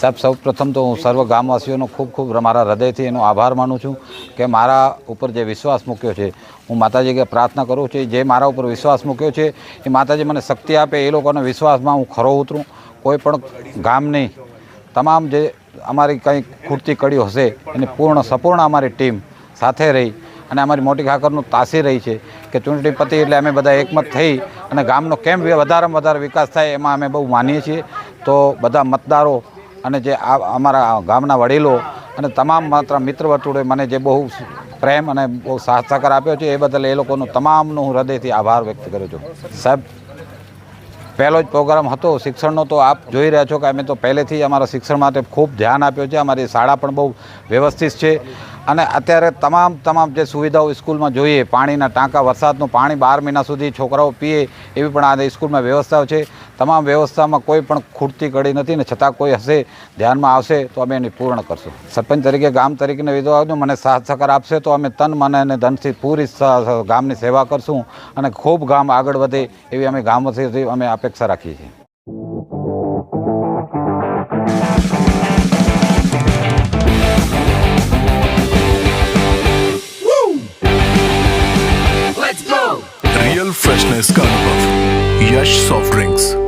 સાહેબ સૌ પ્રથમ તો હું સર્વ ગામવાસીઓનો ખૂબ ખૂબ મારા હૃદયથી એનો આભાર માનું છું કે મારા ઉપર જે વિશ્વાસ મૂક્યો છે, હું માતાજી કે પ્રાર્થના કરું છું, જે મારા ઉપર વિશ્વાસ મૂક્યો છે, એ માતાજી મને શક્તિ આપે, એ લોકોના વિશ્વાસમાં હું ખરો ઉતરું, કોઈ પણ ગામની તમામ જે અમારી કંઈ ખૂટતી કડીઓ હશે, એની પૂર્ણ સંપૂર્ણ અમારી ટીમ સાથે રહી અને અમારી મોટી ખાકરનું તાસી રહી છે કે ચૂંટણી પતી એટલે અમે બધા એકમત થઈ અને ગામનો કેમ વધારેમાં વધારે વિકાસ થાય એમાં અમે બહુ માનીએ છીએ. તો બધા મતદારો અને જે અમારા ગામના વડીલો અને તમામ માત્ર મિત્ર વર્તુળે મને જે બહુ પ્રેમ અને બહુ સાથ સહકાર આપ્યો છે એ બદલ એ લોકોનું તમામનું હું હૃદયથી આભાર વ્યક્ત કરું છું. સાહેબ પહેલો જ પ્રોગ્રામ હતો, શિક્ષણનો તો આપ જોઈ રહ્યા છો કે અમે તો પહેલેથી અમારા શિક્ષણ માટે ખૂબ ધ્યાન આપ્યો છે, અમારી શાળા પણ બહુ વ્યવસ્થિત છે. અને અત્યારે તમામ તમામ જે સુવિધાઓ સ્કૂલમાં જોઈએ, પાણીના ટાંકા, વરસાદનું પાણી બાર મહિના સુધી છોકરાઓ પીએ એવી પણ આ સ્કૂલમાં વ્યવસ્થાઓ છે. તમામ વ્યવસ્થામાં કોઈ પણ ખૂટતી કડી નથી ને છતાં કોઈ હશે ધ્યાનમાં આવશે તો અમે એની પૂર્ણ કરશું સરપંચ તરીકે ગામ તરીકેના વિધવાઓને મને સાથ સહકાર આપશે તો અમે તન મન અને ધનથી પૂરી સ- સ- ગામની સેવા કરશું અને ખૂબ ગામ આગળ વધે એવી અમે ગામથી અમે અપેક્ષા રાખીએ છીએ रियल फ्रेशनेस का अनुभव यश सॉफ्ट ड्रिंक्स